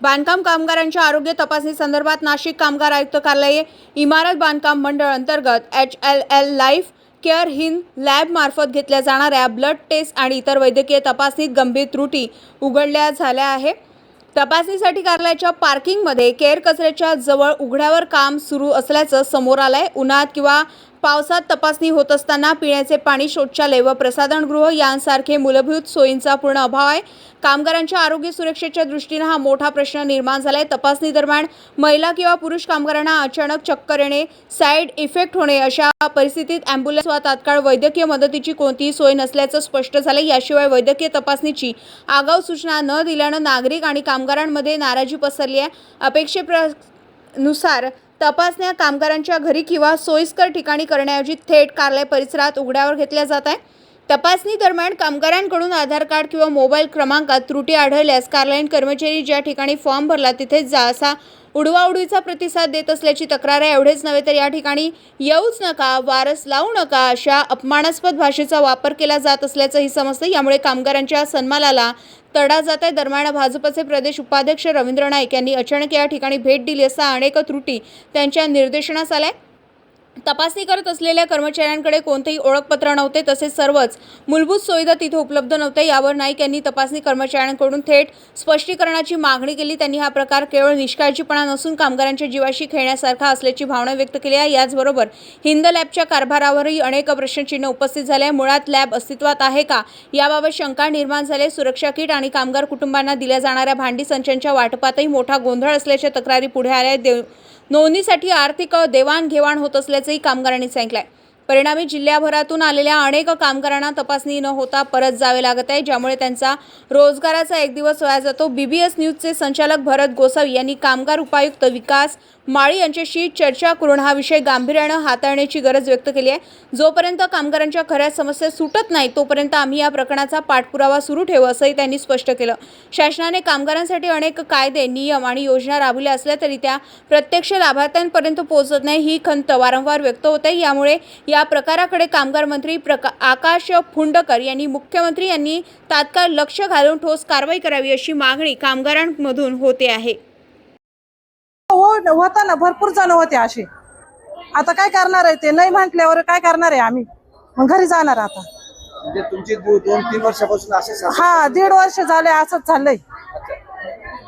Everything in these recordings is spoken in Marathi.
बांधकाम कामगारांच्या आरोग्य तपासणी संदर्भात नाशिक कामगार आयुक्त कार्यालय इमारत बांधकाम मंडळ अंतर्गत H L L life care हिन लॅब मार्फत घेतल्या जाणाऱ्या ब्लड टेस्ट आणि इतर वैद्यकीय तपासणीत गंभीर त्रुटी उघडल्या झाल्या आहे तपासणीसाठी कार्यालयाच्या पार्किंगमध्ये केअर कचऱ्याच्या जवळ उघड्यावर काम सुरू असल्याचं समोर आलंय. उन्हात किंवा पावसात तपासणी होत असताना पिण्याचे पाणी शौचालय व प्रसाधनगृह यांसारखे मूलभूत सोयींचा पूर्ण अभाव आहे. कामगारांच्या आरोग्य सुरक्षेच्या दृष्टीनं हा मोठा प्रश्न निर्माण झालाय. तपासणी दरम्यान महिला किंवा पुरुष कामगारांना अचानक चक्कर येणे साईड इफेक्ट होणे अशा परिस्थितीत अँब्युलन्स वा तात्काळ वैद्यकीय मदतीची कोणतीही सोय नसल्याचं स्पष्ट झालं याशिवाय वैद्यकीय तपासणीची आगाऊ सूचना न दिल्यानं नागरिक आणि कामगारांमध्ये नाराजी पसरली आहे. अपेक्षेप्रनुसार तपासण्या कामगारांच्या घरी किंवा सोयीस्कर ठिकाणी करण्याऐवजी थेट कार्यालय परिसरात उघड्यावर घेतल्या जात आहे. तपासणी दरम्यान कामगारांकडून आधार कार्ड किंवा मोबाईल क्रमांकात त्रुटी आढळल्यास कार्यालयीन कर्मचारी ज्या ठिकाणी फॉर्म भरला तिथेच जा असा उडवाउडवीचा प्रतिसाद देत असल्याची तक्रार आहे एवढेच नव्हे तर या ठिकाणी येऊच नका वारस लावू नका अशा अपमानास्पद भाषेचा वापर केला जात असल्याचंही समजतं. यामुळे कामगारांच्या सन्मानाला तडा जात आहे. दरम्यान भाजपचे प्रदेश उपाध्यक्ष रवींद्र नाईक यांनी अचानक या ठिकाणी भेट दिली असता अनेक त्रुटी त्यांच्या निर्देशनास आल्या. तपासणी करत असलेल्या कर्मचाऱ्यांकडे कोणतेही ओळखपत्र नव्हते तसेच सर्वच मूलभूत सुविधा तिथे उपलब्ध नव्हत्या यावर नाईक यांनी तपासणी कर्मचाऱ्यांकडून थेट स्पष्टीकरणाची मागणी केली. त्यांनी हा प्रकार केवळ निष्काळजीपणा नसून कामगारांच्या जीवाशी खेळण्यासारखा असल्याची भावना व्यक्त केली आहे. याचबरोबर हिंद लॅबच्या कारभारावरही अनेक प्रश्नचिन्ह उपस्थित झाले. आहे. मुळात लॅब अस्तित्वात आहे का? याबाबत शंका निर्माण झाली. सुरक्षा किट आणि कामगार कुटुंबांना दिल्या जाणाऱ्या भांडी संचांच्या वाटपातही मोठा गोंधळ असल्याच्या तक्रारी पुढे आल्या नोंदणीसाठी आर्थिक देवाणघेवाण होत असल्याचंही कामगारांनी सांगितलं आहे परिणामी जिल्ह्याभरातून आलेल्या अनेक कामगारांना तपासणी न होता परत जावे लागत आहे ज्यामुळे त्यांचा रोजगाराचा एक दिवस वाया जातो. बीबीएस न्यूजचे संचालक भरत गोसावी यांनी कामगार उपायुक्त विकास माळी यांच्याशी चर्चा करून हा विषय गांभीर्यानं हाताळण्याची गरज व्यक्त केली आहे. जोपर्यंत कामगारांच्या खऱ्या समस्या सुटत नाही तोपर्यंत आम्ही या प्रकरणाचा पाठपुरावा सुरू ठेवू असंही त्यांनी स्पष्ट केलं. शासनाने कामगारांसाठी अनेक कायदे नियम आणि योजना राबवल्या असल्या तरी त्या प्रत्यक्ष लाभार्थ्यांपर्यंत पोहोचत नाही ही खंत वारंवार व्यक्त होते यामुळे या प्रकाराकडे कामगार मंत्री प्रका आकाश फुंडकर यांनी मुख्यमंत्री यांनी तात्काळ लक्ष घालून ठोस कारवाई करावी अशी मागणी कामगारांमधून होते आहे. हो होता ना भरपूर जण होते असे. आता काय करणार आहे ते? नाही म्हटल्यावर काय करणार आहे आम्ही? मग घरी जाणार आता. म्हणजे तुमची दो- दोन तीन वर्षापासून असे हा दीड वर्ष झाले असंच झालंय.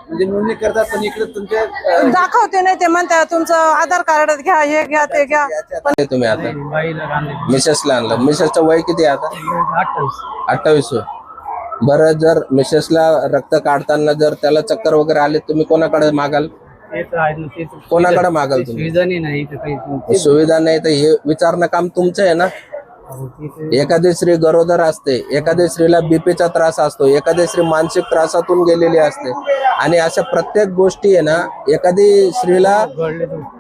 म्हणजे नोंदणी करतात पण इकडे तुमच्या अं, दाखवते नाही ते म्हणतात तुमचं आधार कार्ड घ्या हे घ्या ते घ्या. आहे तुम्ही आता. मिसेसला आणलं. मिसेसचं वय किती आहे आता? अठ्ठावीस. वय बरं जर मिसेसला रक्त काढताना जर त्याला चक्कर वगैरे आले तुम्ही कोणाकडे मागाल? कोणाकडे मागाल तुम्ही? सुविधा नाही काही सुविधा नाही तर हे विचारणं काम तुमचं आहे ना? एखादी स्त्री गरोदर असते एखादी स्त्रीला बीपीचा त्रास असतो एखादी स्त्री मानसिक त्रासातून गेलेली असते. आणि अशा प्रत्येक गोष्टी आहे ना एखादी स्त्रीला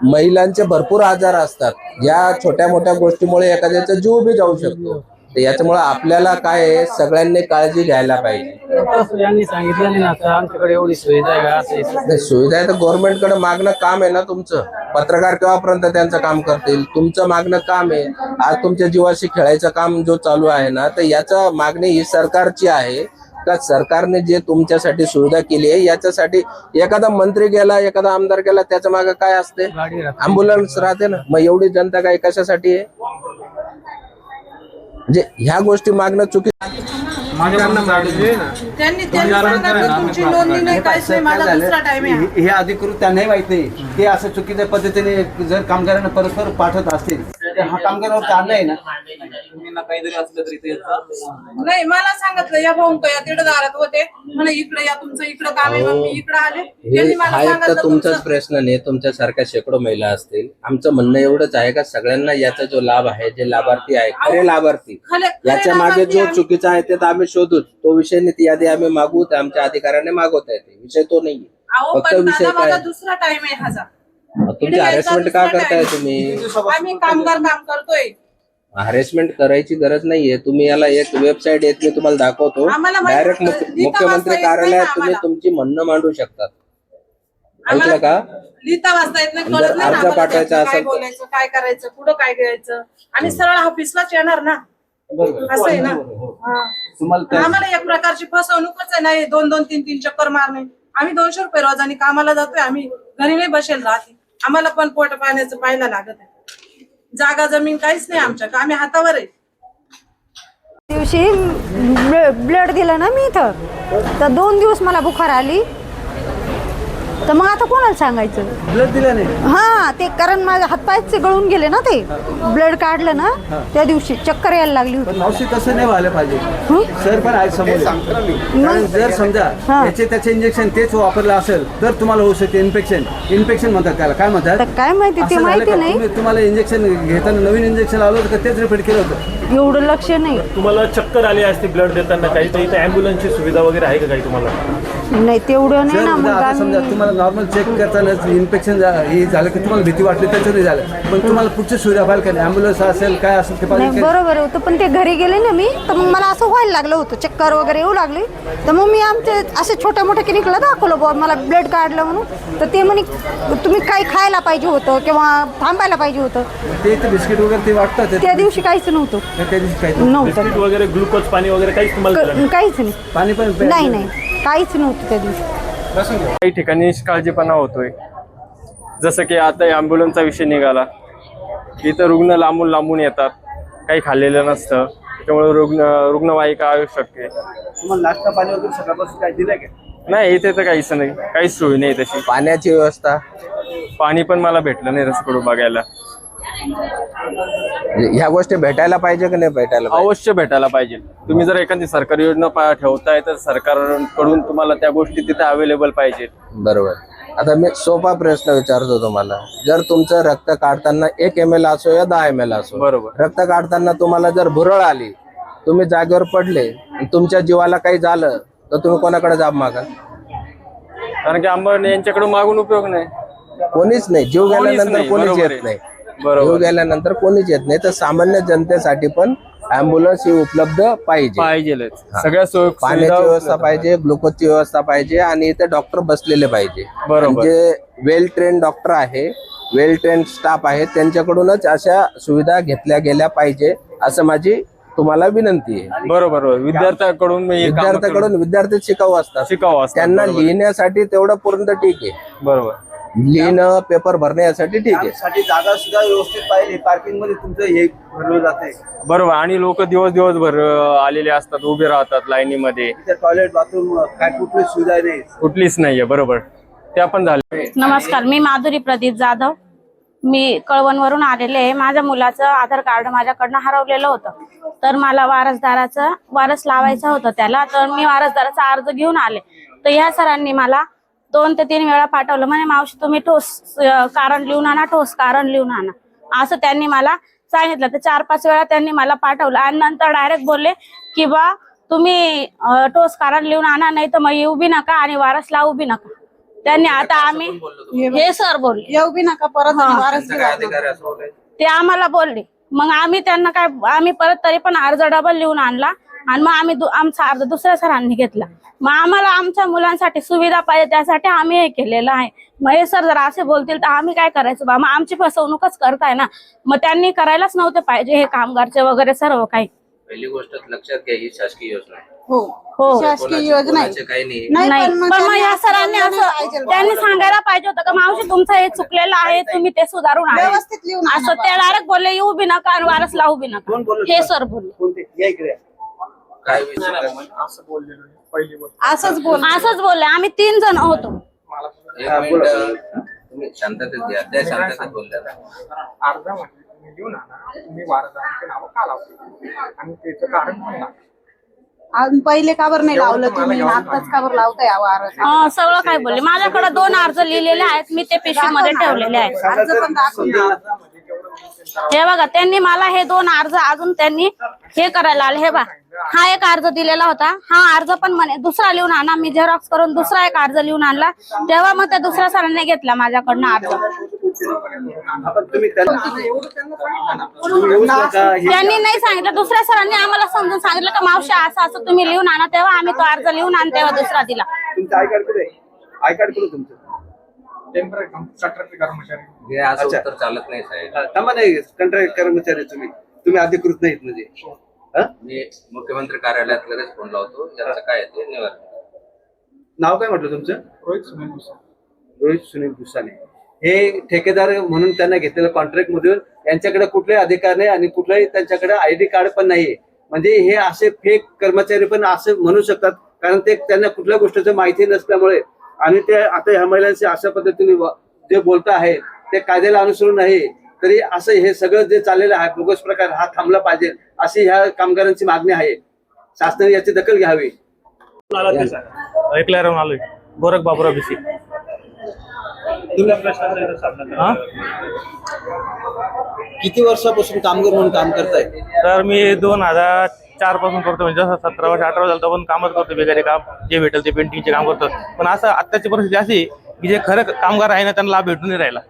महिलांचे भरपूर आजार असतात. या छोट्या मोठ्या गोष्टीमुळे एखाद्याचा जीव बी जाऊ शकतो. तर याच्यामुळे आपल्याला काय आहे सगळ्यांनी काळजी घ्यायला पाहिजे. यांनी सांगितलं नाही ना आता आमच्याकडे एवढी सुविधा आहे का? असं आहे. नाही, सुविधा आहे तर गव्हर्नमेंटकडे मागणं काम आहे ना तुमचं. पत्रकार केव्हापर्यंत त्यांचं काम करतील? तुमचं मागणं काम आहे. आज तुमच्या जीवाशी खेळायचं काम जो चालू आहे ना तर याचा मागणी ही सरकारची आहे. का सरकारने जे तुमच्यासाठी सुविधा केली आहे याच्यासाठी एखादा मंत्री गेला एखादा आमदार गेला त्याच्यामागे काय असते? गाडी राहते. अँब्युलन्स राहते ना. मग एवढी जनता काय कशासाठी आहे? म्हणजे ह्या गोष्टी मागणं चुकी त्यांनी त्यांनी सांगितलं तुमची नोंदणी नाही काहीच नाही माझा दुसरा टाइम आहे हे अधिकृत त्यांनाही माहीत नाही. ते असं चुकीच्या पद्धतीने जर कामगारांना परस्पर पाठवत असतील हा कामगारावर ताण आहे ना. नाही मला सांगितलं या भाऊ या तिकडे दारात होते. म्हणे इकडे या तुमचं इकडं काम आहे मग मी इकडे आले. हे त्यांनी मला हा एक तर सांगितलं तुमचाच तुमचं प्रश्न नाही तुमच्यासारख्या शेकडो महिला असतील. आमचं म्हणणं एवढंच आहे का सगळ्यांना याचा जो लाभ आहे जे लाभार्थी आहे खरे लाभार्थी खरे- खरे याच्या मागे लाभार्थी जो चुकीचा आहे ते तर आम्ही शोधूच तो विषय नाही ती यादी आम्ही मागू ते आमच्या अधिकाऱ्याने मागवता येते. विषय तो नाही अहो फक्त पण विषय दादा काय? माझा दुसरा टाइम आहे माझा तुमची हॅरेसमेंट का करताय. तुम्ही? आम्ही कामगार काम करतोय. हॅरेसमेंट करायची गरज नाहीये. तुम्ही याला एक वेबसाईट येत मी तुम्हाला दाखवतो. आम्हाला माहिती डायरेक्ट मुख्यमंत्री वाचता येत नाही कार्यालयात ना तुम्ही आम्हाला. तुमची म्हणणं मांडू शकतात. ऐकलं का? लिहिता वाचता येत नाही. जर कळत नाही ना अर्ज आम्हाला पाठवायचा त्यातलं काय असेल तर- बोलायचं काय करायचं कुठं काय घ्यायचं. आम्ही सरळ ऑफिसलाच येणार ना. बरोबर. असं आहे ना. हा. तुम्हाला त्या- आम्हाला एक प्रकारची फसवणूकच आहे नाही दोन दोन तीन तीन चक्कर मारणे. आम्ही दोनशे रुपये रोजानी कामाला जातोय. आम्ही घरी नाही बसेल राहते. आम्हाला पण पोट पाण्याचं पाहायला लागत आहे. जागा जमीन काहीच नाही आमच्या. आम्ही हातावर आहे. दिवशी ब्लड दिलं ना मी इथं. तर दोन दिवस मला बुखार आली. तर मग आता कोणाला सांगायचं? ब्लड दिलं नाही. हा ते कारण माझ्या हातपायचे गळून गेले ना ते. ब्लड काढलं ना त्या दिवशी चक्कर यायला लागली पण होती मावशी तसं नाही व्हायला पाहिजे. हं? सर पण समोर. कारण जर समजा हा. याचे त्याचे इंजेक्शन तेच वापरलं असेल तर तुम्हाला होऊ शकते इन्फेक्शन इन्फेक्शन म्हणतात त्याला. काय म्हणतात? तर काय माहिती ते असं झालं माहिती का? नाही. तुम्ही- तुम्हाला इंजेक्शन घेताना नवीन इंजेक्शन आलं होतं का? तेच रिपीट केलं होतं. एवढं लक्ष नाही. तुम्हाला चक्कर आली असते ब्लड देताना काही? तर इथे ॲम्ब्युलन्सची सुविधा वगैरे आहे का काही तुम्हाला? नाही तेवढं नाही जर ना समजा मग आता समजा आम्ही तुम्हाला नॉर्मल चेक करताना इन्फेक्शन हे झालं की तुम्हाला भीती वाटली त्याच्यावर नाही झालं. पण तुम्हाला पुढची सुविधा पाहिजे का ॲम्ब्युलन्स असेल काय असेल ते नाही पाहिजे बरोबर होतं पण ते घरी गेले ना मी तर मग मला असं व्हायला लागलं होतं. चक्कर वगैरे येऊ लागली. तर मग मी आमचे असे छोट्या मोठ्या क्लिनिकला दाखवलं बुवा मला ब्लड काढलं म्हणून. तर ते म्हणे तुम्ही काही खायला पाहिजे होतं किंवा थांबायला पाहिजे होतं. ते इथे बिस्किट वगैरे ते वाटतात त्या दिवशी काहीच नव्हतं. त्या दिवशी काही नव्हतं. बिस्किट वगैरे ग्लुकोज पाणी वगैरे काहीच तुम्हाला दिलं नाही. क- काहीच नाही. पाणी पण प्या- नाही. नाही. काहीच नव्हतं त्या दिवशी. काही ठिकाणी निष्काळजीपणा होतोय. जसं की आता ॲम्ब्युलन्सचा विषय निघाला. इथं रुग्ण लांबून लांबून येतात. काही खाल्लेलं नसतं. त्याच्यामुळे रुग्ण रुग्णवाहिका येऊ शकते तुम्हाला नाश्ता पाणी वगैरे सकाळपासून काय दिलं का? नाही इथे तर काहीच नाही. काहीच सोय नाही तशी. पाण्याची व्यवस्था? पाणी पण मला भेटलं नाही रसकडून बघायला. ह्या गोष्टी भेटायला पाहिजे की नाही भेटायला पाहिजे? अवश्य भेटायला पाहिजे. तुम्ही जर एखादी सरकारी योजना पा- ठेवताय तर सरकारकडून तुम्हाला त्या गोष्टी तिथे अवेलेबल पाहिजेत बरोबर. आता मी सोपा प्रश्न विचारतो तुम्हाला. जर तुमचं रक्त काढताना एक एम एल असो या दहा एम एल असो बरोबर. रक्त काढताना तुम्हाला जर भुरळ आली तुम्ही जागेवर पडले आणि तुमच्या जीवाला काही झालं तर तुम्ही कोणाकडे जाब मागा कारण की आंबा यांच्याकडून मागून उपयोग नाही. कोणीच नाही. जीव कोणीच गेल्यानंतर नाही, कोणीच बरोबर येत आहे. नाही. बरोबर. गेल्यानंतर कोणीच येत नाही. तर सामान्य जनतेसाठी पण अँब्युलन्स ही उपलब्ध पाहिजे. पाहिजेलच. सगळ्या सोय पाण्याची व्यवस्था पाहिजे ग्लुकोजची व्यवस्था पाहिजे आणि इथे डॉक्टर बसलेले पाहिजे. बरोबर. जे वेल ट्रेन डॉक्टर आहे वेल ट्रेन स्टाफ आहे त्यांच्याकडूनच अशा सुविधा घेतल्या गेल्या पाहिजे असं माझी तुम्हाला विनंती आहे. बरोबर. विद्यार्थ्याकडून विद्यार्थ्याकडून विद्यार्थी शिकाऊ असतात. शिकावं असतं त्यांना. लिहिण्यासाठी तेवढं पूर्ण ठीक आहे. बरोबर. लिहिणं पेपर भरण्यासाठी ठीक आहे. साठी जागा सुद्धा व्यवस्थित पाहिजे. पार्किंगमध्ये तुमचं हे भरलं जाते बरोबर. आणि लोक दिवस दिवसभर अं, आलेले असतात उभे राहतात लाईनीमध्ये. तिथे टॉयलेट बाथरूम काय कुठली सुविधा नाही. कुठलीच नाहीये बरोबर. त्या पण झाल्या. नमस्कार मी माधुरी प्रदीप जाधव. मी कळवणवरून आलेले आहे. माझ्या मुलाचं आधार कार्ड माझ्याकडनं हरवलेलं होतं. तर मला वारसदाराचं वारस लावायचं होतं त्याला. तर मी वारसदाराचा अर्ज घेऊन आले. तर ह्या सरांनी मला दोन ते तीन वेळा पाठवलं. म्हणे मावशी तुम्ही ठोस कारण लिहून आणा ठोस कारण लिहून आणा. असं त्यांनी मला सांगितलं. तर चार पाच वेळा त्यांनी मला पाठवलं. आणि नंतर डायरेक्ट बोलले की बा तुम्ही ठोस कारण लिहून आणा नाही तर मग येऊ बी नका आणि वारस लावू बी नका. त्यांनी आता आम्ही हे सर बोलले. येऊ बी नका परत आणि वारस. ते आम्हाला बोलले. मग आम्ही त्यांना काय आम्ही परत तरी पण अर्ज डबल लिहून आणला. आणि मग आम्ही दु- आमचा अर्ज दुसऱ्या सरांनी घेतला. मग आम्हाला आमच्या मुलांसाठी सुविधा पाहिजे त्यासाठी आम्ही हे केलेलं आहे. मग हे सर जर असे बोलतील तर आम्ही काय करायचं बा? मग आमची फसवणूकच करताय ना. मग त्यांनी करायलाच नव्हते पाहिजे हे कामगारचे वगैरे सर्व काही. पहिली गोष्ट लक्षात घ्या ही शासकीय योजना आहे. हो. हो. शासकीय योजना आहे. काही नाही. नाही पण मग या सरांनी असं. त्यांनी सांगायला पाहिजे होतं का मावशी तुमचं हे चुकलेलं आहे तुम्ही ते सुधारून आणा. व्यवस्थित लिहून आणा असं ते डायरेक्ट बोलले येऊ बी नका आणि वारस लावू बी नका. कोण बोललं हे सर? बोलले. कोणते? या इकडे काय विषय असंच बोल असंच बोलले. आम्ही तीन जण होतो. एक मिनिट तुम्ही शांततेत घ्या. त्या शांततेत बोलल्या अर्ज म्हणजे तुम्ही लिहून आणा तुम्ही वारसांचे नाव का लावते? आणि त्याचं कारण पण सांगा. आणि पहिले का बरं नाही लावलं तुम्ही? आताच का बरं लावताय हा वारस? अं, सगळं काय बोलले. माझ्याकडे दोन अर्ज लिहिलेले आहेत. मी ते पिशवी मध्ये ठेवलेले आहेत. अर्ज पण दाखवून द्या. हे बघा त्यांनी मला हे दोन अर्ज अजून त्यांनी हे करायला आले. हे बघा हा एक अर्ज दिलेला होता. हा अर्ज पण म्हणे दुसरा लिहून आणा. मी झेरॉक्स करून दुसरा एक अर्ज लिहून आणला. तेव्हा मग त्या दुसऱ्या सरांनी घेतला माझ्याकडनं अर्ज. त्यांनी नाही सांगितलं. दुसऱ्या सरांनी आम्हाला समजून सांगितलं का मावशी असं असं तुम्ही लिहून आणा. तेव्हा आम्ही तो अर्ज लिहून आण तेव्हा दुसरा दिला. तुमचं आय कार्ड कुठे आय कार्ड कुठे तुमचं? टेंपररी कंत्राटी कर्मचारी. हे असं अच्छा. उत्तर चालत नाही साहेब. थांबा नाही कंत्राट कर्मचारी तुम्ही. तुम्ही अधिकृत नाहीत म्हणजे. हा? मी मुख्यमंत्री कार्यालयात लगेच फोन लावतो. यांचं काय आहे ते निवारण नाव काय म्हटलं तुमचं? रोहित सुनील भुसार. रोहित सुनील दुसाने हे ठेकेदार म्हणून त्यांना घेतलेलं कॉन्ट्रॅक्ट मधून यांच्याकडे कुठलेही अधिकार नाही आणि कुठलाही त्यांच्याकडे आयडी कार्ड पण नाहीये. म्हणजे हे असे फेक कर्मचारी पण असं म्हणू शकतात. कारण ते त्यांना कुठल्या गोष्टीचं माहिती नसल्यामुळे आणि ते आता ह्या महिलांशी अशा पद्धतीने व- जे बोलत आहे ते कायद्याला अनुसरून नाही तरी असं हे सगळं जे चाललेलं आहे बोगस प्रकार हा थांबला पाहिजे अशी ह्या कामगारांची मागणी आहे. शासनाने याची दखल घ्यावी. आला ते सांगा. ऐकल्या राहून आलोय. गोरख बाबुराव भिसी. किती वर्षापासून कामगार म्हणून काम करताय? तर मी दोन हजार चारपासून करतो म्हणजे जसं सतरा वर्ष अठरा वर्ष झालं पण कामच करतो वगैरे काम जे भेटेल ते पेंटिंगचे काम करतो पण असं आत्ताची परिस्थिती अशी की जे खरं कामगार आहे ना त्यांना लाभ भेटून नाही राहिला.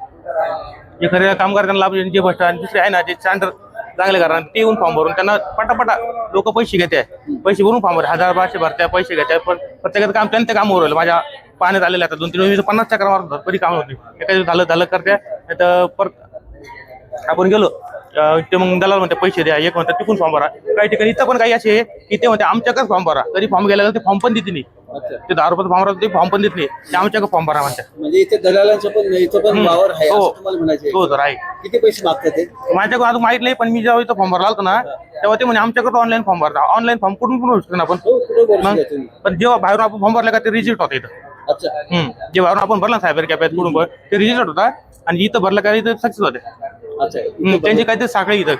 जे खरे कामगार त्यांना लाभ जे भ्रष्ट आणि दुसरे आहे ना जे स्टँडर्ड चांगले करणार ते येऊन फॉर्म भरून त्यांना पटापटा लोक पैसे घेते. पैसे भरून फॉर्म भरते हजार बाराशे भरते पैसे घेते पण प्रत्येकाचं काम त्यांचं काम उरलं. माझ्या पाण्यात आलेलं आता दोन तीन दिवस पन्नास चक्र होतात तरी काम होते एका दिवस झालं झालं करते नाही तर परत आपण गेलो ते मग दलाल म्हणते पैसे द्या. एक म्हणतात तिकून फॉर्म भरा. काही ठिकाणी इथं पण काही असे की ते म्हणते आमच्याकडे फॉर्म भरा. तरी फॉर्म गेला ते फॉर्म पण देते नाही. ते दहा रुपयाचा फॉर्म राहतो ते फॉर्म पण देत नाही. ते आमच्याकडे फॉर्म भरा म्हणतात म्हणजे इथे दलालांचं पण इथं पण हम्म. वावर आहे हो. असं तुम्हाला म्हणायचे हो आहे. किती पैसे मागतात ते? माझ्याकडे अजून माहीत नाही पण मी जेव्हा इथं फॉर्म भरला होता ना तेव्हा ते म्हणजे आमच्याकडे ऑनलाईन फॉर्म भरता. ऑनलाईन फॉर्म कुठून पण भरू शकतो ना आपण? हो कुठे भरू मग शकता तुम्ही? पण जेव्हा बाहेरून आपण फॉर्म भरला का ते रिजिट होतं इथं. अच्छा. हम्म. जे बाहेरून आपण भरला सायबर कॅपेत कुठून पण ते रिजिट होता. आणि इथं भरलं का इथं सक्सेस होते. हम्म, त्यांची काहीतरी साखळी इथं.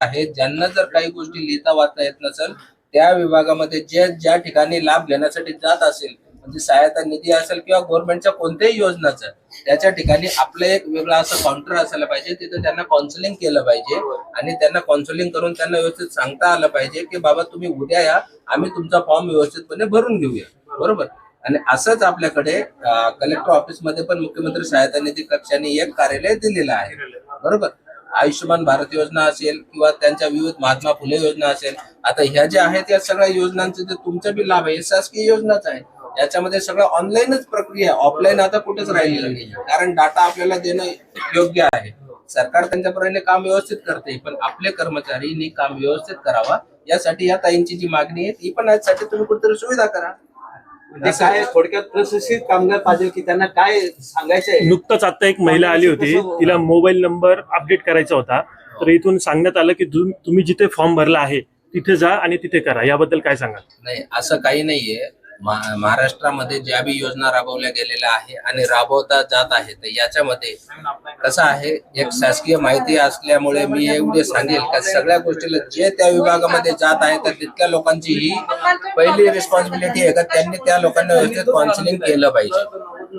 आहे. ज्यांना जर काही गोष्टी लिहिता वाचता येत नसेल त्या विभागामध्ये जे ज्या ठिकाणी लाभ घेण्यासाठी जात असेल म्हणजे सहायता निधी असेल किंवा गव्हर्नमेंटच्या कोणत्याही योजनाचं त्याच्या ठिकाणी आपलं एक वेगळं असं काउंटर असायला पाहिजे. तिथं त्यांना काउन्सिलिंग केलं पाहिजे आणि त्यांना काउन्सिलिंग करून त्यांना व्यवस्थित सांगता आलं पाहिजे की बाबा तुम्ही उद्या या आम्ही तुमचा फॉर्म व्यवस्थितपणे भरून घेऊया. बरोबर? आणि असंच आपल्याकडे कलेक्टर ऑफिसमध्ये पण मुख्यमंत्री सहायता निधी कक्षाने एक कार्यालय दिलेलं आहे. बरोबर? आयुष्यमान भारत योजना असेल किंवा त्यांच्या विविध महात्मा फुले योजना असेल आता ह्या ज्या आहेत या सगळ्या योजनांचे जे तुमचा बी लाभ आहे शासकीय योजनाच आहे. याच्यामध्ये सगळं ऑनलाईनच प्रक्रिया आहे. ऑफलाईन आता कुठेच राहिलेलं नाही कारण डाटा आपल्याला देणं योग्य आहे. सरकार त्यांच्यापर्यंत काम व्यवस्थित करते पण आपले कर्मचारीनी काम व्यवस्थित करावा. यासाठी या ताईंची जी मागणी आहे ती पण यासाठी तुम्ही कुठेतरी सुविधा करा. म्हणजे काय थोडक्यात प्रशिक्षित कामगार पाहिजे की त्यांना काय सांगायचं आहे? नुकतंच आता एक महिला आली होती. तिला मोबाईल नंबर अपडेट करायचा होता. तर इथून सांगण्यात आलं की तुम- तुम्ही जिथे फॉर्म भरला आहे तिथे जा आणि तिथे करा. याबद्दल काय सांगा नाही असं काही नाहीये. महाराष्ट्रामध्ये ज्या बी योजना राबवल्या गेलेल्या आहे आणि राबवता जात आहे तर याच्यामध्ये कसं आहे एक शासकीय माहिती असल्यामुळे मी एवढे सांगेल का सगळ्या गोष्टीला जे त्या विभागामध्ये जात आहे तर तिथल्या लोकांची ही पहिली रिस्पॉन्सिबिलिटी आहे का त्यांनी त्या लोकांना व्यवस्थित काउन्सिलिंग केलं पाहिजे.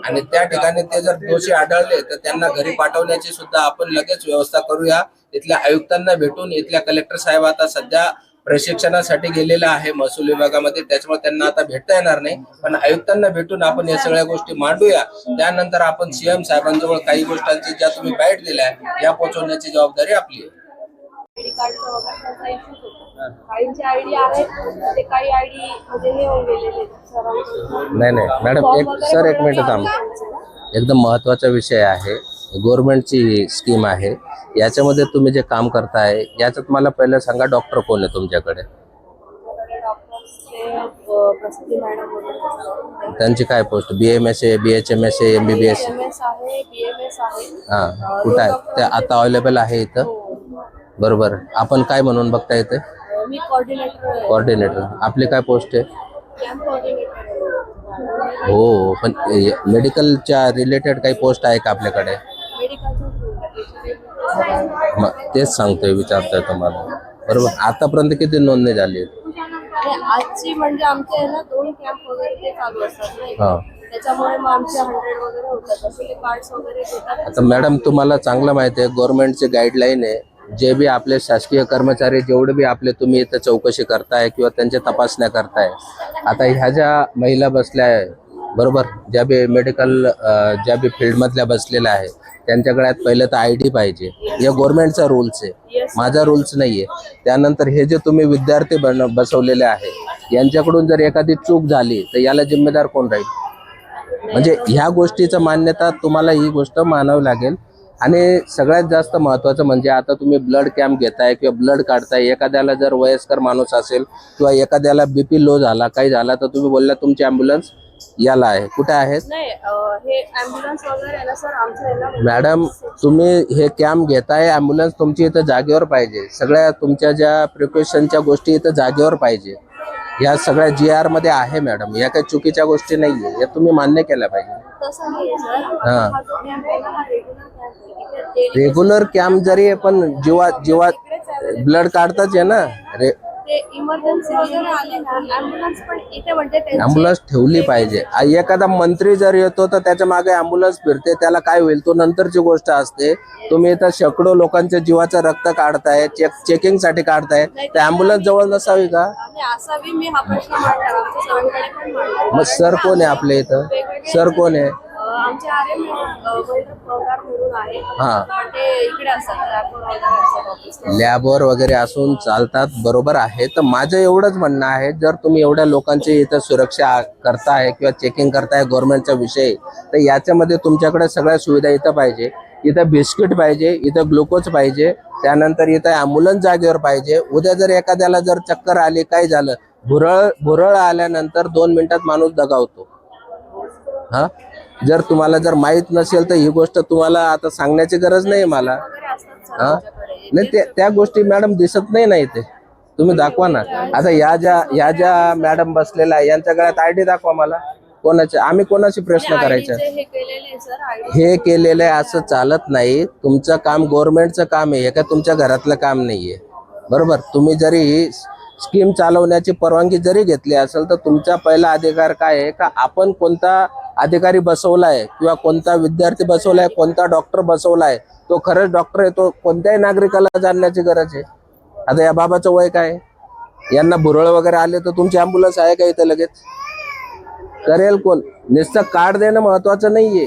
आणि त्या ठिकाणी ते जर दोषी आढळले तर त्यांना घरी पाठवण्याची सुद्धा आपण लगेच व्यवस्था करूया. इथल्या आयुक्तांना भेटून इथल्या कलेक्टर साहेब आता सध्या प्रशिक्षणासाठी गेलेला आहे महसूल विभागामध्ये. त्याच्यामुळे त्यांना आता भेटता येणार नाही. पण आयुक्तांना भेटून आपण या सगळ्या गोष्टी मांडूया. त्यानंतर आपण सीएम साहेबांजवळ काही गोष्टींची ज्या तुम्ही बाईट दिल्या या पोहोचवण्याची जबाबदारी आपली आहे. आयडी कार्डचा वगैरे त्याचा इश्यूज होतो काहींचे आयडी आहेत ते काही आयडी म्हणजे हे होऊन गेलेले सरांकडून नाही नाही. मॅडम एक सर एक मिनिट थांब. एकदम महत्त्वाचा विषय आहे. गव्हर्नमेंटची स्कीम आहे. याच्यामध्ये तुम्ही जे काम करताय याच्यात मला पहिलं सांगा डॉक्टर कोण आहे तुमच्याकडे? त्यांची काय post B M S A B H M S M B B S हां कुठं आहे? ते आता अवेलेबल आहे इथं? बरोबर. आपण काय म्हणून बघता येते मी कॉर्डिनेटर कॉर्डिनेटर आपली काय पोस्ट आहे? कॅम्प कॉर्डिनेटर हो पण मेडिकलच्या रिलेटेड काही पोस्ट आहे का आपल्याकडे? मेडिकलचं तेच सांगतोय विचारतोय तुम्हाला. बरोबर. आतापर्यंत किती नोंदणी झाली? आजची म्हणजे आमच्या ह्याला दोन कॅम्प वगैरे ते चालू असतात नाही का? हा. त्याच्यामुळे मग आमचे हंड्रेड वगैरे होतात. असे ते कार्ड्स वगैरे देतात. आता मॅडम तुम्हाला चांगलं माहिती आहे गव्हर्नमेंटचे गाईडलाईन आहे. जे बी आपले शासकीय कर्मचारी जेवढे बी आपले तुम्ही इथं चौकशी करताय किंवा त्यांच्या तपासण्या करताय आता ह्या ज्या महिला बसल्या आहे बरोबर ज्या बी मेडिकल ज्या बी फील्डमधल्या बसलेल्या आहे त्यांच्याकडे पहिलं तर आय डी पाहिजे. या गव्हर्नमेंटचा रूल्स आहे. माझा रूल्स नाहीये. त्यानंतर हे जे तुम्ही विद्यार्थी बन बसवलेले आहे यांच्याकडून जर एखादी चूक झाली तर याला जिम्मेदार कोण राहील? म्हणजे ह्या गोष्टीचं मान्यता तुम्हाला ही गोष्ट मानावी लागेल. आणि सगळ्यात जास्त महत्वाचं म्हणजे आता तुम्ही ब्लड कॅम्प घेताय किंवा ब्लड काढताय एखाद्याला जर वयस्कर माणूस असेल किंवा एखाद्याला बीपी लो झाला काही झाला तर तुम्ही बोलला तुमची ॲम्ब्युलन्स याला आहे. कुठे आहेत? हे आहे मॅडम तुम्ही हे कॅम्प घेताय अँब्युलन्स तुमची इथं जागेवर पाहिजे. सगळ्या तुमच्या ज्या प्रिकॉशनच्या गोष्टी इथं जागेवर पाहिजे. या सगळ्या जी आरमध्ये आहे मॅडम या काही चुकीच्या गोष्टी नाहीये. या तुम्ही मान्य केल्या पाहिजे. हा. रेग्युलर कॅम्प जरी आहे पण जीवा जीवा ब्लड काढताच आहे ना. रे ते इमर्जन्सी वगैरे आले ना ऍम्ब्युलन्स पण इथे म्हणजे त्यांची- अँब्युलन्स ठेवली पाहिजे. आ- एखादा मंत्री जर येतो तर त्याच्यामागे अँब्युलन्स फिरते त्याला काय होईल? तो नंतरची गोष्ट असते. तुम्ही इथं शेकडो लोकांच्या जीवाचं रक्त काढताय चेक चेकिंगसाठी काढताय. तर अँब्युलन्स जवळ नसावी का? आणि असावी. मी हा प्रश्न मांडला आमच्या सरांकडे पण मांडला मग सर कोण आहे आपल्या इथं? सर कोण आहे? आमचे पगार म्हणून आहे. हा. पण ते इकडे असतात लॅबवर वगैरे असतात ऑफिसला लॅबवर वगैरे असून चालतात बरोबर आहे. तर माझं एवढंच म्हणणं आहे जर तुम्ही एवढ्या लोकांची इथं सुरक्षा करताय किंवा चेकिंग करताय गव्हर्नमेंटचा विषय तर याच्यामध्ये तुमच्याकडे सगळ्या सुविधा इथं पाहिजे. इथं बिस्किट पाहिजे इथं ग्लुकोज पाहिजे त्यानंतर इथं ॲम्ब्युलन्स जागेवर पाहिजे. उद्या जर एखाद्याला जर चक्कर आली काय झालं? भुरळ भुरळ आल्यानंतर दोन मिनिटात माणूस दगावतो. हा? जर तुम्हाला जर माहीत नसेल तर ही गोष्ट तुम्हाला आता सांगण्याची गरज नाही मला. हा? नाही ते त्या गोष्टी मॅडम दिसत नाही ना इथे. तुम्ही दाखवा ना. आता या ज्या या ज्या मॅडम बसलेल्या आहे यांच्या गळ्यात आयडी दाखवा मला. कोणाचे आम्ही कोणाशी प्रश्न करायचा? हे केलेले आहे असं चालत नाही. तुमचं काम गव्हर्नमेंटचं काम आहे काय तुमच्या घरातलं काम नाहीये. बरोबर? तुम्ही जरी स्कीम चालवण्याची परवानगी जरी घेतली असेल तर तुमचा पहिला अधिकार काय आहे? का आपण कोणता अधिकारी बसवलाय किंवा कोणता विद्यार्थी बसवलाय कोणता डॉक्टर बसवलाय तो खरंच डॉक्टर आहे तो कोणत्याही नागरिकाला जाणण्याची गरज आहे. आता या बाबाचं वय काय? यांना भुरळ वगैरे आले तर तुमची अँब्युलन्स आहे का इथं लगेच? करेल कोण? नुसतं कार्ड देणं महत्वाचं नाहीये.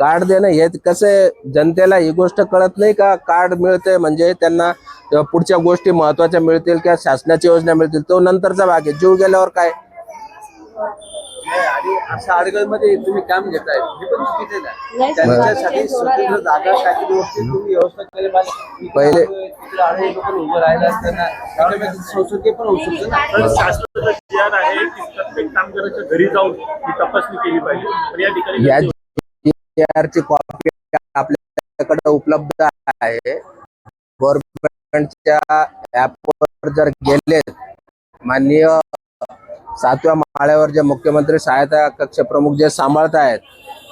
कार्ड देणं हे कसं आहे, जनतेला ही गोष्ट कळत नाही का? कार्ड मिळते म्हणजे त्यांना पुढच्या गोष्टी महत्त्वाच्या मिळतील किंवा शासनाची योजना मिळतील तो नंतरचा भाग आहे. जीव गेल्यावर काय? आणि असं आडगळमध्ये तुम्ही काम घेताय हे पण चुकीचं त्यांच्यासाठी स्वतंत्र जागा काही गोष्टी तुम्ही व्यवस्था केली पाहिजे. पहिले- आलोय, तिकडे आलोय, लोकं उभं राहिलं असताना. त्याच्यामध्ये संसर्ग पण होऊ शकतो ना. पण शासनाचा जी आर आहे की प्रत्येक कामगाराच्या घरी जाऊन ही तपासणी केली पाहिजे. पण या ठिकाणी या GR ची कॉपी आपल्याकडे उपलब्ध आहे. गव्हर्नमेंटच्या ऍपवर जर गेले माननीय सातव्या माळ्यावर जे मुख्यमंत्री सहायता कक्ष प्रमुख जे सांभाळत आहेत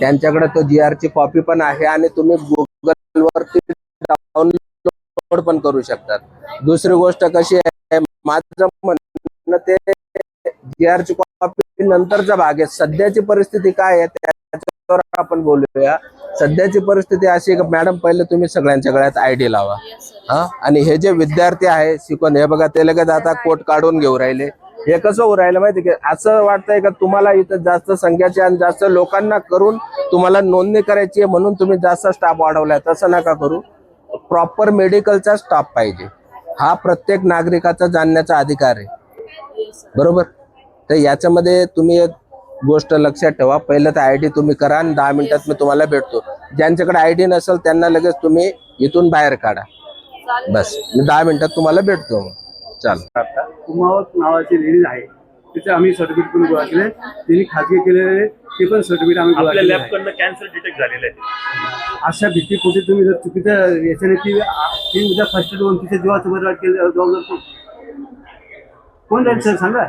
त्यांच्याकडे तो जी ची कॉपी पण आहे आणि तुम्ही गुगल वरती डाउनलोड पण करू शकतात. दुसरी गोष्ट कशी आहे माझं म्हणणं ते जी ची कॉपी नंतरचा भाग आहे. सध्याची परिस्थिती काय आहे त्याच्यावर आपण बोलूया. सध्याची परिस्थिती अशी की मॅडम पहिले तुम्ही सगळ्यांच्या गळ्यात आयडी लावा. हा? आणि हे जे विद्यार्थी आहे शिकवण हे बघा ते लगेच आता कोट काढून घेऊ राहिले. हे कसं होऊ राहिलं माहिती की? असं वाटतंय का तुम्हाला इथं जास्त संख्याचे आणि जास्त लोकांना करून तुम्हाला नोंदणी करायची आहे म्हणून तुम्ही जास्त स्टाफ वाढवलाय. तसं नका करू. प्रॉपर मेडिकलचा स्टाफ पाहिजे. हा प्रत्येक नागरिकाचा जाणण्याचा अधिकार आहे. बरोबर? तर याच्यामध्ये तुम्ही एक गोष्ट लक्षात ठेवा. पहिलं तर आय डी तुम्ही करा आणि दहा मिनिटात मी तुम्हाला भेटतो. ज्यांच्याकडे आय डी नसेल त्यांना लगेच तुम्ही इथून बाहेर काढा. बस. मी दहा मिनिटात तुम्हाला भेटतो. मग चाल कुमावत नावाची लेडीज आहे. तिथे आम्ही सर्टिफिकेट पण गोळा केले त्यांनी खाजगी केलेले ते पण सर्टिफिकेट आम्ही गोळा आपल्या केले आहे. लॅबकडनं कॅन्सर डिटेक्ट झालेलं आहे. अशा भीतीपोटी तुम्ही जर चुकीच्या याच्याने ती ती उद्या फर्स्ट दोन तिच्या जीवाचं बरं केलं जाऊ जर तू कोण जाईल सर सांगा.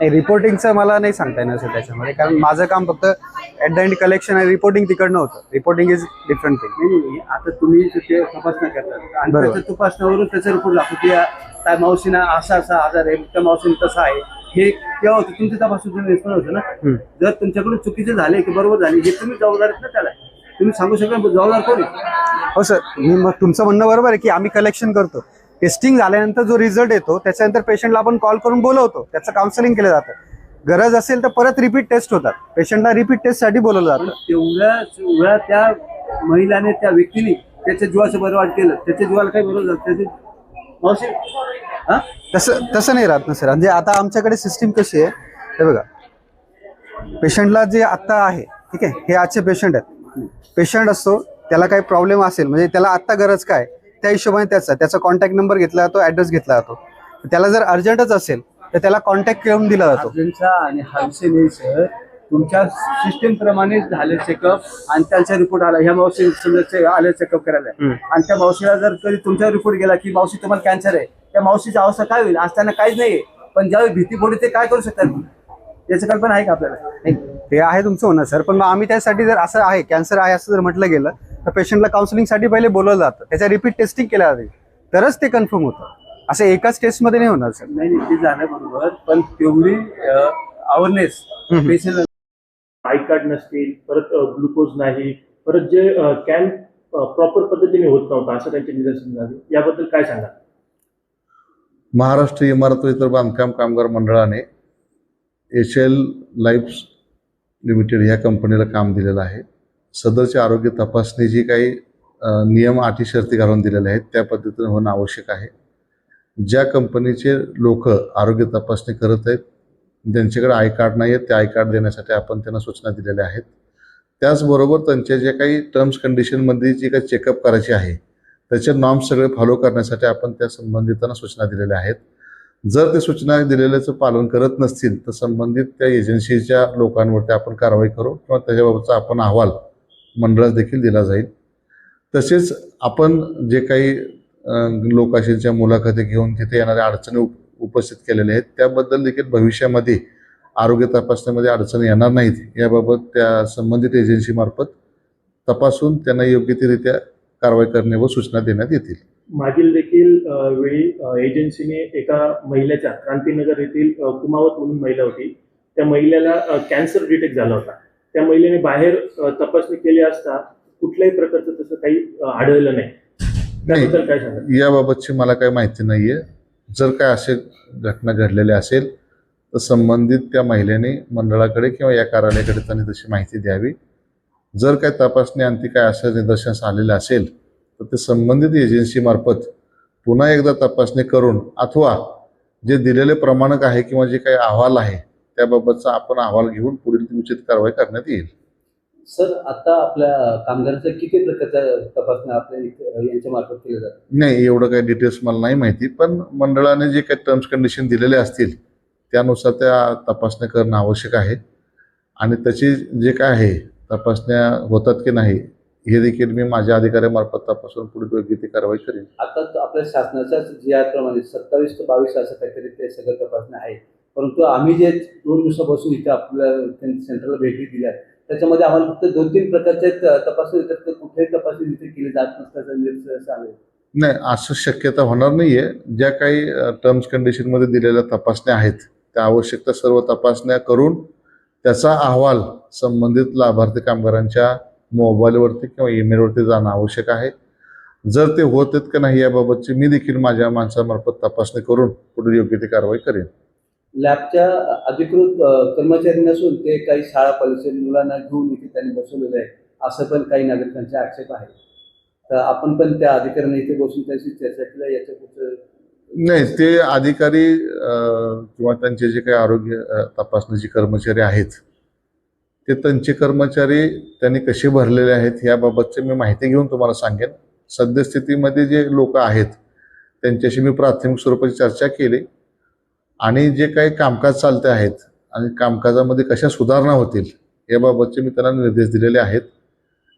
रिपोर्टिंगचं मला नाही सांगता येणार सर त्याच्यामध्ये. कारण माझं काम फक्त ऍट द एंड कलेक्शन आणि रिपोर्टिंग तिकडनं होतं. रिपोर्टिंग इज डिफरंट थिंग नाही नाही आता तुम्ही ते तपासणा करतात आणि बरोबर. त्याच्या तपासण्यावरून त्याचा रिपोर्ट लागतो की या- त्या मावशीना असा असा आजार आहे त्या मावशीने तसा आहे. हे केव्हा होतं. तुमच्या तपासून निष्पन्न होतं ना? जर तुमच्याकडून चुकीचे झाले की बरोबर झाले हे तुम्ही जबाबदार आहेत ना त्याला? तुम्ही सांगू शकता जबाबदार कोण आहे? हो सर. मी मग तुमचं म्हणणं बरोबर आहे की आम्ही कलेक्शन करतो. टेस्टिंग झाल्यानंतर जो रिझल्ट येतो त्याच्यानंतर पेशंटला आपण कॉल करून बोलवतो. त्याचं काउन्सिलिंग केलं जातं. गरज असेल तर परत रिपीट टेस्ट होतात. पेशंटला रिपीट टेस्टसाठी बोलवलं पण जातं तेवढ्या वेळा त्या महिलाने त्या व्यक्तीने त्याच्या जीवाचं बरं वाट केलं. त्याच्या जीवाला काही बरोबर त्याची हा? तसं तसं नाही राहत ना सर. म्हणजे आता आमच्याकडे सिस्टीम कशी आहे हे बघा. पेशंटला जे आत्ता आहे ठीक आहे हे आजचे पेशंट आहेत. पेशंट असतो त्याला काही प्रॉब्लेम असेल म्हणजे त्याला आत्ता गरज काय? त्या हिशोबाने त्याचा त्याचा कॉन्टॅक्ट नंबर घेतला जातो ॲड्रेस घेतला जातो. त्याला जर अर्जंटच असेल तर त्याला कॉन्टॅक्ट करून दिला जातो. आणि हा विषय नाही सर तुमच्या सिस्टीम प्रमाणे झाले चेकअप आणि त्यांचा रिपोर्ट आला. ह्या मावशी समजा आले चेकअप करायला. आणि त्या मावशीला जर कधी तुमचा रिपोर्ट गेला की मावशी तुम्हाला कॅन्सर आहे त्या मावशीची अवस्था काय होईल? आज त्यांना काहीच नाहीये. पण ज्यावेळी भीती फोडी ते काय करू शकतात? याची कल्पना आहे का आपल्याला? नाही, ते आहे तुमचं होणं सर. पण मग आम्ही त्यासाठी जर असं आहे कॅन्सर आहे असं जर म्हटलं गेलं तर पेशंटला काउन्सिलिंगसाठी पहिले बोलवलं जातं. त्याच्या रिपीट टेस्टिंग केल्या जाते तरच ते कन्फर्म होतं. असं एकाच टेस्टमध्ये नाही होणार सर. नाही नाही, ते झालं बरोबर. पण तेवढी अवेअरनेस पेशंट आय कार्ड नसतील परत ग्लुकोज नाही परत जे कॅन प्रॉपर पद्धतीने होत नव्हतं असं त्यांचे निदर्शन झाले. याबद्दल काय सांगा महाराष्ट्र इमारत इतर बांधकाम कामगार मंडळाने एच एल लाईफ लिमिटेड या कंपनीला काम दिलेलं आहे. सदरची आरोग्य तपासणी जी काही नियम अटी शर्ती घालून दिलेले आहेत त्या पद्धतीने होणं आवश्यक आहे. ज्या कंपनीचे लोक आरोग्य तपासणी करत आहेत ज्यांच्याकडे आय कार्ड नाही आहेत ते आय कार्ड देण्यासाठी आपण त्यांना सूचना दिलेल्या आहेत. त्याचबरोबर त्यांच्या जे काही टर्म्स कंडिशनमध्ये जे काही चेकअप करायचे आहे त्याचे नॉर्म्स सगळे फॉलो करण्यासाठी आपण त्या संबंधितांना सूचना दिलेल्या आहेत. जर ते सूचना दिलेल्याचं पालन करत नसतील तर संबंधित त्या एजन्सीच्या लोकांवरती आपण कारवाई करू किंवा त्याच्याबाबतचा आपण अहवाल मंडळास देखील दिला जाईल. तसेच आपण जे काही लोकाशीच्या मुलाखती घेऊन तिथे येणाऱ्या अडचणी उप उपस्थित केलेल्या आहेत त्याबद्दल देखील भविष्यामध्ये आरोग्य तपासण्यामध्ये अडचणी येणार नाहीत. याबाबत त्या संबंधित एजन्सीमार्फत तपासून त्यांना योग्य तीरित्या कारवाई करणे व सूचना देण्यात येतील. मागील देखील वेळी एजन्सीने एका महिलेच्या क्रांतीनगर येथील कुमावत म्हणून महिला होती. त्या महिलेला कॅन्सर डिटेक्ट झाला होता. त्या महिलेने बाहेर तपासणी केली असता कुठल्याही प्रकारचं तसं काही आढळलं नाही. त्याबद्दल काय सांगा याबाबतची मला काही माहिती नाही आहे जर काय असे घटना घडलेल्या असेल तर संबंधित त्या महिलेने मंडळाकडे किंवा या कार्यालयाकडे त्यांनी तशी माहिती द्यावी. जर काय तपासणी अंती काय असं निदर्शनास आलेलं असेल तर ते संबंधित एजन्सीमार्फत पुन्हा एकदा तपासणी करून अथवा जे दिलेले प्रमाणक आहे किंवा जे काही अहवाल आहे त्याबाबतचा आपण अहवाल घेऊन पुढील उचित कारवाई करण्यात येईल. सर आता आपल्या कामगारांच्या किती प्रकारच्या तपासण्या आपल्या यांच्या मार्फत केल्या जातात नाही एवढं काही डिटेल्स मला नाही माहिती पण मंडळाने जे काही टर्म्स कंडिशन दिलेले असतील त्यानुसार त्या तपासण्या करणं आवश्यक आहे. आणि त्याची जे काय आहे तपासण्या होतात की नाही हे देखील मी माझ्या अधिकाऱ्यामार्फत तपासून पुढील योग्य ती कारवाई करेन. आता आपल्या शासनाच्याच जी आर प्रमाणे सत्तावीस ते बावीस असं काहीतरी ते सगळं तपासण्या आहे परंतु आम्ही जे दोन दिवसापासून इथे आपल्या सेंटरला भेटी दिल्या त्याच्यामध्ये आम्हाला फक्त दोन तीन प्रकारचे तपासणी येतात तर कुठल्याही तपासणी तिथे केली जात नसल्याचं निदर्शनास आलं. नाही असं शक्यता होणार नाही आहे ज्या काही टर्म्स कंडिशनमध्ये दिलेल्या तपासण्या आहेत त्या आवश्यक त्या सर्व तपासण्या करून त्याचा अहवाल संबंधित लाभार्थी कामगारांच्या मोबाईलवरती किंवा ईमेलवरती जाणं आवश्यक आहे. जर ते होत आहेत का नाही याबाबतची मी देखील माझ्या माणसामार्फत तपासणी करून पुढील योग्य ती कारवाई करेन. लॅबच्या अधिकृत कर्मचारी नसून ते काही शाळा कॉलेज मुलांना घेऊन इथे त्यांनी बसवलेलं आहे असं पण काही नागरिकांचे आक्षेप आहे तर आपण पण त्या अधिकाऱ्यांना इथे बसून त्याची चर्चा केली याच्या पुढचं नाही ते अधिकारी किंवा त्यांचे जे काही आरोग्य अं, तपासणीचे कर्मचारी आहेत ते त्यांचे कर्मचारी त्यांनी कसे भरलेले आहेत याबाबतचे मी माहिती घेऊन तुम्हाला सांगेन. सद्यस्थितीमध्ये जे लोक आहेत त्यांच्याशी मी प्राथमिक स्वरूपाची चर्चा केली. आणि जे काही कामकाज चालते आहेत आणि कामकाजामध्ये कशा सुधारणा होतील याबाबतचे मी त्यांना निर्देश दिलेले आहेत.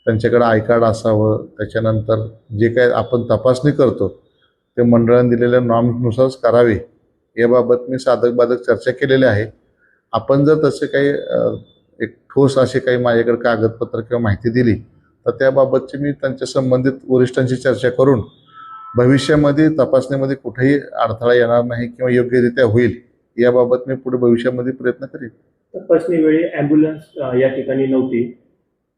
त्यांच्याकडे आय कार्ड असावं त्याच्यानंतर जे काय आपण तपासणी करतो ते मंडळाने दिलेल्या नॉर्मनुसारच करावे याबाबत मी साधक बाधक चर्चा केलेली आहे. आपण जर तसे काही एक ठोस असे काही माझ्याकडे कागदपत्र किंवा माहिती दिली तर त्याबाबतची मी त्यांच्या संबंधित वरिष्ठांशी चर्चा करून भविष्यामध्ये तपासणीमध्ये कुठेही अडथळा येणार नाही किंवा योग्यरित्या होईल याबाबत मी पुढे भविष्यामध्ये प्रयत्न करेन. तपासणी वेळी अँब्युलन्स या ठिकाणी नव्हती.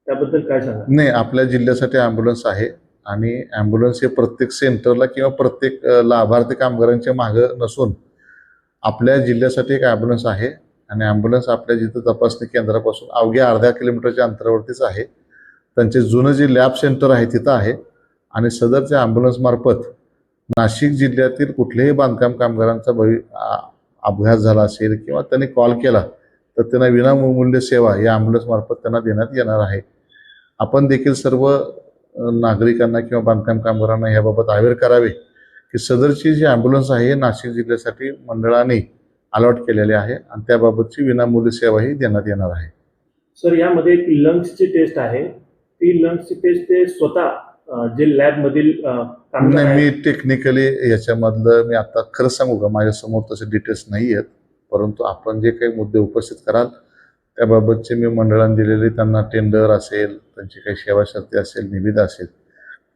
त्याबद्दल काय सांगा नाही आपल्या जिल्ह्यासाठी ॲम्ब्युलन्स आहे आणि ॲम्ब्युलन्स हे प्रत्येक सेंटरला किंवा प्रत्येक लाभार्थी कामगारांच्या मागं नसून आपल्या जिल्ह्यासाठी एक ॲम्ब्युलन्स आहे. आणि ॲम्ब्युलन्स आपल्या जिथं तपासणी केंद्रापासून अवघ्या अर्ध्या किलोमीटरच्या अंतरावरतीच आहे. त्यांचे जुनं जे लॅब सेंटर आहे तिथं आहे. आणि सदरच्या ॲम्ब्युलन्समार्फत नाशिक जिल्ह्यातील कुठल्याही बांधकाम कामगारांचा भवि अपघात झाला असेल किंवा त्यांनी कॉल केला तर त्यांना विनामूल्य सेवा या ॲम्ब्युलन्समार्फत त्यांना देण्यात येणार आहे. आपण देखील सर्व नागरिकांना किंवा बांधकाम कामगारांना याबाबत अवेअर करावे की सदरची जी ॲम्ब्युलन्स आहे नाशिक जिल्ह्यासाठी मंडळाने अलॉट केलेले आहे आणि त्याबाबतची विनामूल्य सेवाही देण्यात येणार आहे. सर यामध्ये एक लंग्सची टेस्ट आहे. ती लंग्सची टेस्ट ते स्वतः जे लॅबमधील नाही मी टेक्निकली याच्यामधलं मी आता खरं सांगू का? माझ्यासमोर तसे डिटेल्स नाही आहेत. परंतु आपण जे काही मुद्दे उपस्थित कराल त्याबाबतचे मी मंडळाने दिलेले त्यांना टेंडर असेल त्यांची काही सेवा शर्ती असेल निविदा असेल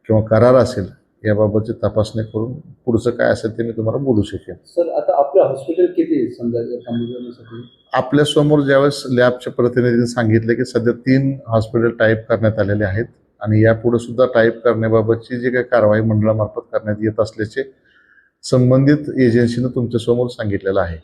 किंवा करार असेल याबाबतची तपासणी करून पुढचं काय असेल ते मी तुम्हाला बोलू शकेन. सर आता आपलं हॉस्पिटल किती समजा आपल्यासमोर ज्यावेळेस लॅबच्या प्रतिनिधींनी सांगितले की सध्या तीन हॉस्पिटल टाईप करण्यात आलेले आहेत आणि यापुढे सुद्धा टाईप करण्याबाबतची जी काही कारवाई मंडळामार्फत करण्यात येत असल्याचे संबंधित एजन्सीनं तुमच्यासमोर सांगितलेलं आहे.